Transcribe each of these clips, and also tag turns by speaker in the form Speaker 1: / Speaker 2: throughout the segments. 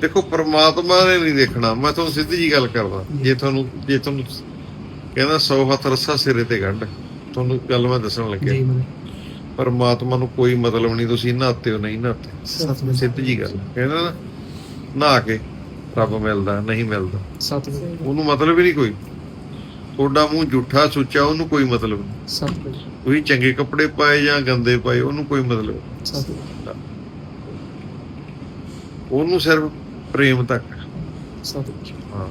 Speaker 1: ਦੇਖੋ ਪ੍ਰਮਾਤਮਾ ਨੇ ਨਹੀਂ ਦੇਖਣਾ। ਮੈਂ ਤੁਹਾਨੂੰ ਸਿੱਧੀ ਜੀ ਗੱਲ ਕਰਦਾ। ਜੇ ਤੁਹਾਨੂੰ ਜੇ ਤੁਹਾਨੂੰ ਕਹਿੰਦਾ 100 ਹੱਥ ਰੱਸਾ ਸਿਰੇ ਤੇ ਗੰਢ ਤੁਹਾਨੂੰ ਗੱਲ ਮੈਂ ਦੱਸਣ ਲੱਗਿਆ। ਪਰਮਾਤਮਾ ਨੂੰ ਕੋਈ ਮਤਲਬ ਨਹੀਂ ਤੁਸੀਂ ਨਹਾਤੇ ਹੋ ਨਹੀਂ ਨਹਾਤੇ। ਸਿੱਧੀ ਜੀ ਗੱਲ। ਕਹਿੰਦਾ ਨਾ ਨਹਾ ਕੇ ਰੱਬ ਮਿਲਦਾ ਨਹੀਂ ਮਿਲਦਾ।
Speaker 2: ਸਤਿਗੁਰੂ।
Speaker 1: ਉਹਨੂੰ ਮਤਲਬ ਹੀ ਨਹੀਂ ਕੋਈ। ਤੁਹਾਡਾ ਮੂੰਹ ਝੂਠਾ ਸੁੱਚਾ ਉਹਨੂੰ ਕੋਈ ਮਤਲਬ ਨਹੀਂ।
Speaker 2: ਸਤਿਗੁਰੂ।
Speaker 1: ਤੁਸੀਂ ਚੰਗੇ ਕੱਪੜੇ ਪਾਏ ਜਾਂ ਗੰਦੇ ਪਾਏ ਉਹਨੂੰ ਕੋਈ ਮਤਲਬ ਨਹੀਂ।
Speaker 2: ਸਤਿਗੁਰੂ।
Speaker 1: ਉਹਨੂੰ ਸਿਰਫ ਪ੍ਰੇਮ ਤੱਕ। ਹਾਂ।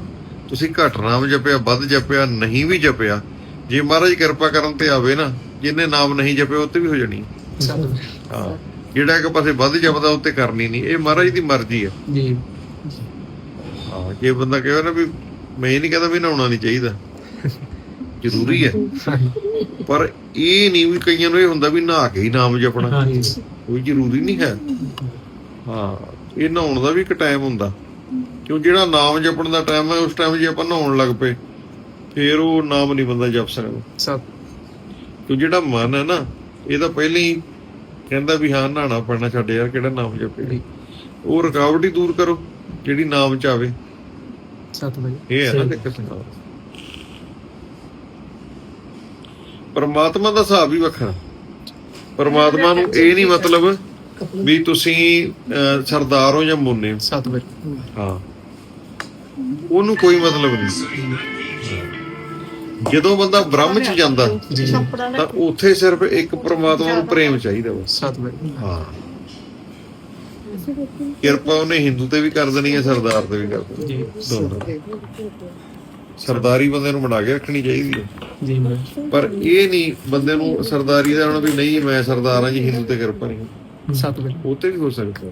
Speaker 1: ਤੁਸੀਂ ਘੱਟ ਨਾਮ ਜਪਿਆ ਵੱਧ ਜਪਿਆ ਨਹੀਂ ਵੀ ਜਪਿਆ ਜੇ ਮਹਾਰਾਜ ਕਿਰਪਾ ਕਰਨ ਤੇ ਆਵੇ ਨਾ ਜਿਹਨੇ ਨਾਮ ਨਹੀਂ ਜਪਿਆ ਉਹ ਤੇ ਵੀ ਹੋ ਜਾਣੀ। ਹਾਂ। ਜਿਹੜਾ ਇੱਕ ਪਾਸੇ ਵੱਧ ਜਪਦਾ ਉੱਤੇ ਕਰਨੀ ਨਹੀਂ। ਇਹ ਮਹਾਰਾਜ ਦੀ ਮਰਜ਼ੀ ਹੈ
Speaker 2: ਜੀ।
Speaker 1: ਹਾਂ ਜੇ ਬੰਦਾ ਕਹੇ ਨਾ ਵੀ ਮੈਂ ਇਹ ਨਹੀਂ ਕਹਿੰਦਾ ਵੀ ਨਹਾਉਣਾ ਨਹੀਂ ਚਾਹੀਦਾ। ਜ਼ਰੂਰੀ ਹੈ। ਪਰ ਇਹ ਨਹੀਂ ਵੀ ਕਈਆਂ ਨੂੰ ਇਹ ਹੁੰਦਾ ਵੀ ਨਹਾ ਕੇ ਹੀ ਨਾਮ ਜਪਣਾ। ਕੋਈ ਜ਼ਰੂਰੀ ਨਹੀਂ ਹੈ। ਹਾਂ। ਇਹ ਨਹਾਉਣ ਦਾ ਵੀ ਇੱਕ ਟਾਈਮ ਹੁੰਦਾ। ਕਿਉਂ ਜਿਹੜਾ ਨਾਮ ਜਪਣ ਦਾ ਟਾਈਮ ਹੈ ਉਸ ਟਾਈਮ ਜੇ ਆਪਾਂ ਨਹਾਉਣ ਲੱਗ ਪਏ ਫੇਰ ਉਹ ਨਾਮ ਨਹੀਂ ਬੰਦਾ ਜਪ ਸਕਦਾ।
Speaker 2: ਸਤ
Speaker 1: ਕਿਉਂ ਜਿਹੜਾ ਮਨ ਹੈ ਨਾ ਇਹ ਤਾਂ ਪਹਿਲਾਂ ਹੀ ਕਹਿੰਦਾ ਵੀ ਹਾਂ ਨਹਾਣਾ ਪੈਣਾ ਛੱਡ ਯਾਰ ਕਿਹੜਾ ਨਾਮ ਜਪੇ। ਉਹ ਰੁਕਾਵਟ ਹੀ ਦੂਰ ਕਰੋ ਜਿਹੜੀ ਨਾਮ ਚ ਆਵੇ।
Speaker 2: ਸਤਿਗੁਰੂ।
Speaker 1: ਇਹ ਹੈ ਨਾ। ਦਿੱਕਤ ਪਰਮਾਤਮਾ ਦਾ ਹਿਸਾਬ ਹੀ ਵੱਖਰਾ। ਪਰਮਾਤਮਾ ਨੂੰ ਇਹ ਨਹੀਂ ਮਤਲਬ ਵੀ ਤੁਸੀਂ ਅਹ, ਸਰਦਾਰ ਹੋ ਜਾਂ ਮੁੰਨੇ ਹੋ? ਹਾਂ। ਉਹਨੂੰ ਕੋਈ ਮਤਲਬ ਨਹੀਂ। ਜਦੋਂ ਬੰਦਾ ਬ੍ਰਹਮ ਚ ਜਾਂਦਾ ਤਾਂ ਉੱਥੇ ਸਿਰਫ ਇੱਕ ਪਰਮਾਤਮਾ ਨੂੰ ਪ੍ਰੇਮ ਚਾਹੀਦਾ ਬਸ
Speaker 2: ਸਤਿਗੁਰੂ
Speaker 1: ਹਾਂ। ਕਿਰਪਾ ਉਹਨੇ ਹਿੰਦੂ ਤੇ ਵੀ ਕਰ ਦੇਣੀ ਹੈ ਸਰਦਾਰ ਤੇ ਵੀ ਕਰ ਦੇਣੀ
Speaker 2: ਜੀ।
Speaker 1: ਹੈ ਦੋਨਾਂ। ਸਰਦਾਰੀ ਬੰਦੇ ਨੂੰ ਬਣਾ ਕੇ ਰੱਖਣੀ ਚਾਹੀਦੀ ਹੈ।
Speaker 2: ਜੀ ਮਨ
Speaker 1: ਪਰ ਇਹ ਨਹੀਂ ਬੰਦੇ ਨੂੰ ਸਰਦਾਰੀ ਦਾ ਹੁਣ ਵੀ ਨਹੀਂ ਮੈਂ ਸਰਦਾਰ ਹਾਂ ਜੀ ਹਿੰਦੂ ਤੇ ਕਿਰਪਾ ਨਹੀਂ।
Speaker 2: ਸਤਿਗੁਰੂ
Speaker 1: ਉਹ ਤੇ ਵੀ ਹੋ ਸਕਦਾ